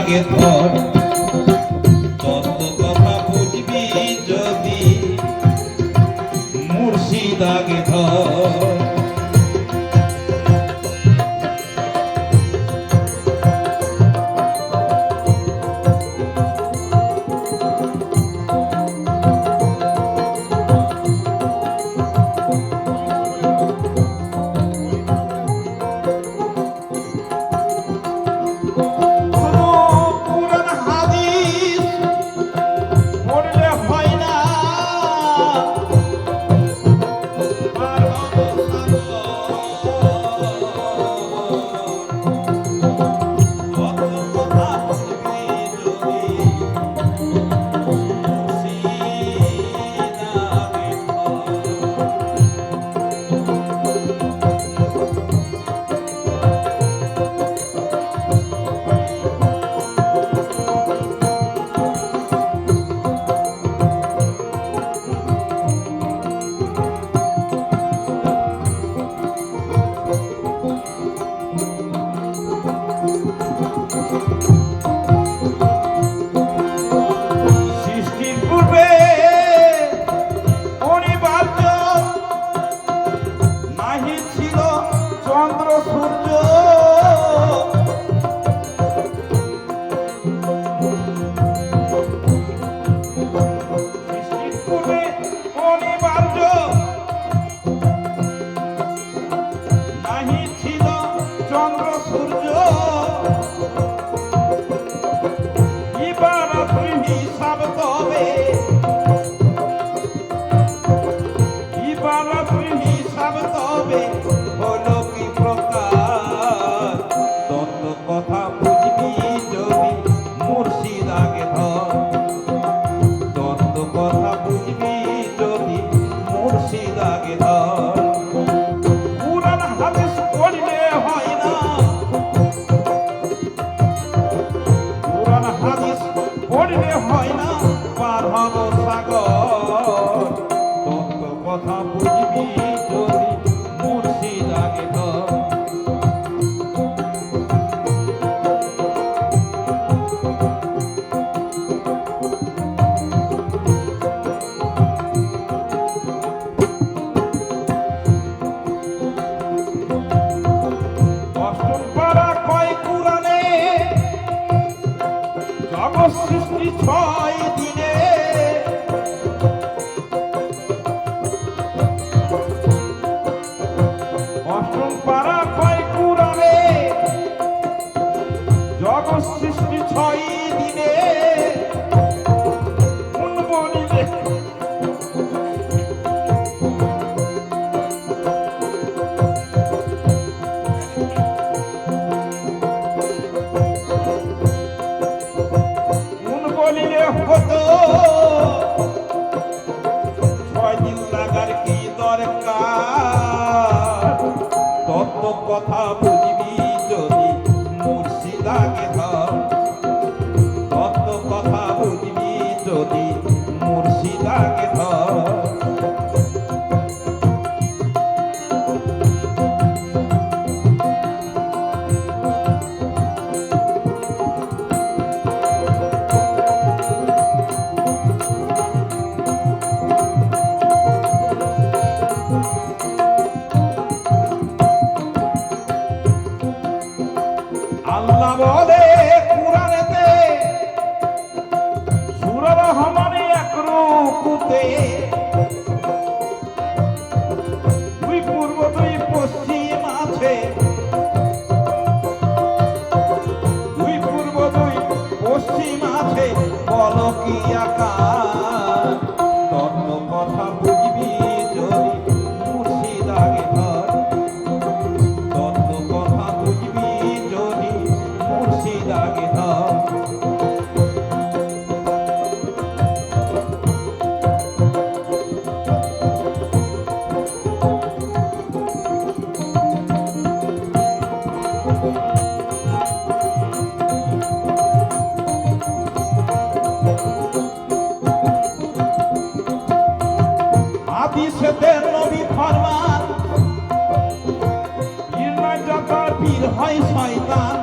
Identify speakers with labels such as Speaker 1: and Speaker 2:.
Speaker 1: লাগে ধর Sandra লাগে ধর
Speaker 2: হতো। দুই পূর্ব দুই পশ্চিম আছে। দুই পূর্ব দুই পশ্চিম হয় শয়তান।